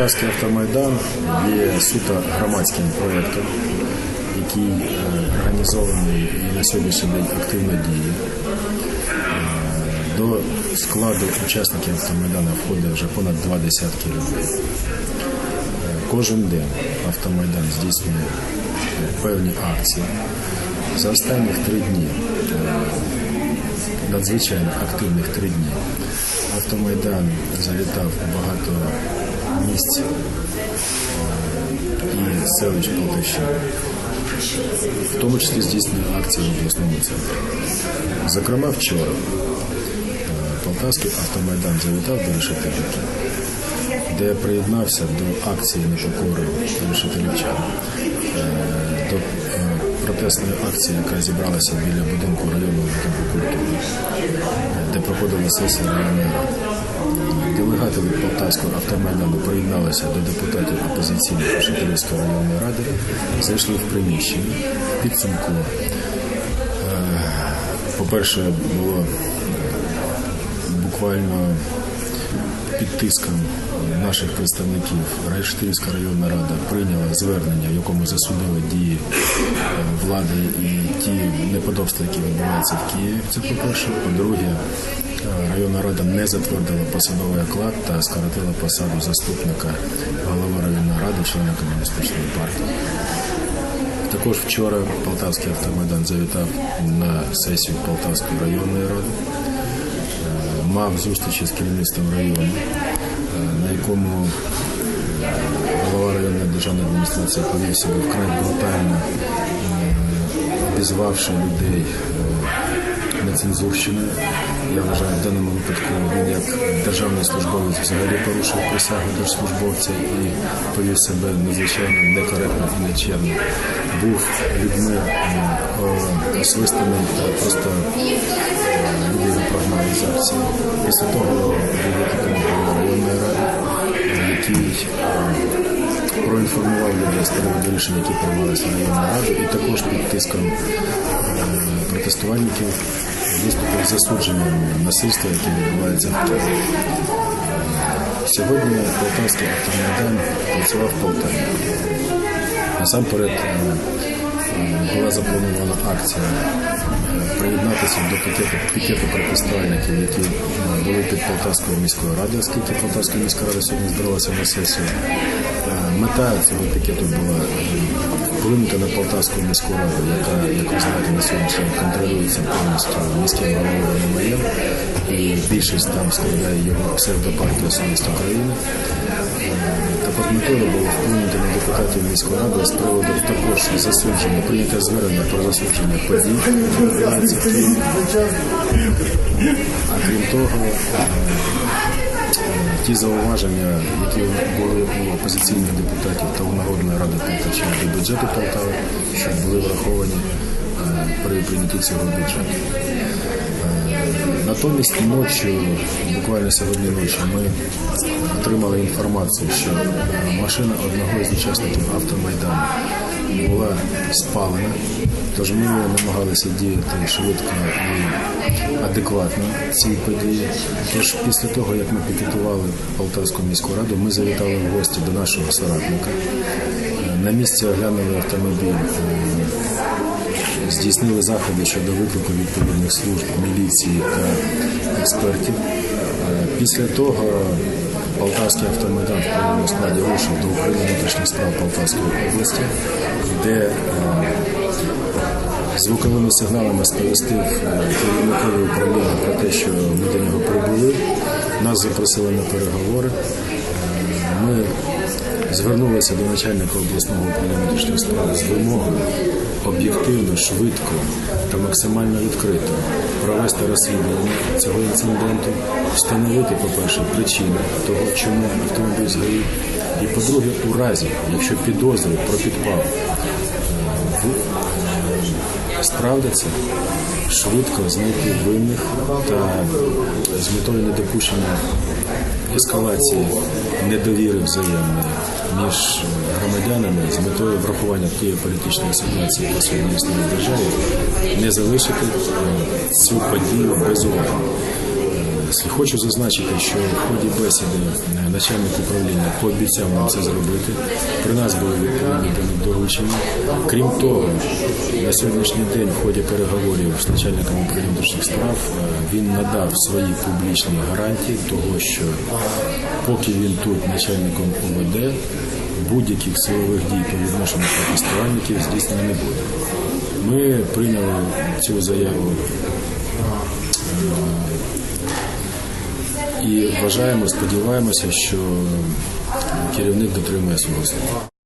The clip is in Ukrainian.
Полтавський автомайдан є суто громадським проєктом, який е, організований і на сьогоднішній день активно діє. Е, До складу учасників автомайдану входить вже понад два десятки людей. Е, Кожен день автомайдан здійснює певні акції. За останніх три дні надзвичайно активних три дні. Автомайдан завітав багато місць і селищ Полтавщини. В тому числі здійснює акції в обласному центрі. Зокрема, вчора е, Полтавський автомайдан завітав до Решетилівки, де приєднався до акції непокори решетилівчан, е, до е, протестної акції, яка зібралася біля будинку районного будинку культури, де проходила сесія районної ради. Делегати від Полтавського автомайдану приєдналися до депутатів опозиційної жителівської районної ради, зайшли в приміщення. Підсумку, е, по-перше, було буквально під тиском наших представників Райштирська районна рада прийняла звернення, в якому засудили дії е, влади і ті неподобства, які відбуваються в Києві. Це по-перше. По-друге, е, районна рада не затвердила посадовий оклад та скоротила посаду заступника голови районної ради, члена комуністичної партії. Також вчора Полтавський автомайдан завітав на сесію Полтавської районної ради мав зустрічі з керівництвом району, е, на якому е, голова районної державної адміністрації повів себе вкрай брутально, е, обізвавши людей нецензурщиною. Я вважаю, в даному випадку він як державний службовець взагалі порушив присягу держслужбовця і повів себе надзвичайно некоректно і нечемно. Був людьми е, о- освистаним та просто люди його прогнали з. Після того був викликаний ради, який е, проінформував людей з приводу рішень, які приймалися на раді, і також під тиском е, протестувальників виступив з засудженням насильства, яке відбувається в Києві. Сьогодні Полтавський автомайдан працював в Полтаві. Насамперед е, була запланована акція е, приєднатися до пікету, пікету протестувальників, які е, були під Полтавською міською радою, оскільки Полтавська міська рада сьогодні збиралася на сесію. Е, Мета цього пікету була е, вплинути на Полтавську міську раду, яка, як ви знаєте, на сьогоднішній контролюється повністю міським головою НМЄ, і більшість там складає його псевдопартія «Совість України». Також метою було вплинути на депутатів міської ради з приводу також засудження, прийняття звернення про засудження подій, Києві. А крім того, е, ті зауваження, які були у опозиційних депутатів та у Народної ради Полтавщини до бюджету Полтави, щоб були враховані е, при прийнятті цього бюджету. Натомість ночі, буквально сьогодні ночі, ми отримали інформацію, що е, машина одного із учасників автомайдану була спалена. Тож ми намагалися діяти швидко і адекватно цій події. Тож після того, як ми пікетували Полтавську міську раду, ми завітали в гості до нашого соратника. На місці оглянули автомобіль. е, здійснили заходи щодо виклику відповідних служб міліції та експертів. Е, Після того Полтавський автомайдан в повному складі рушив до управління внутрішніх справ Полтавської області, де е, звуковими сигналами сповістив керівникові управління про те, що ми до нього прибули. Нас запросили на переговори. Е, Ми звернулися до начальника обласного управління внутрішніх справ з вимогою об'єктивно, швидко та максимально відкрито провести розслідування цього інциденту, встановити, по-перше, причини того, чому автомобіль згорів, і по-друге, у разі, якщо підозри про підпал справдяться, швидко знайти винних та з метою недопущення ескалації недовіри взаємної між громадянами з метою врахування тієї політичної ситуації, яка сьогодні існує в державі, не залишити е, цю подію без уваги. Е, Хочу зазначити, що в ході бесіди е, начальник управління пообіцяв нам це зробити. При нас були відповідні доручення. Крім того, на сьогоднішній день в ході переговорів з начальником управління внутрішніх справ е, він надав свої публічні гарантії того, що поки він тут начальником ОВД, будь-яких силових дій по відношенню протестувальників здійснено не буде. Ми прийняли цю заяву і вважаємо, сподіваємося, що керівник дотримує свого слова.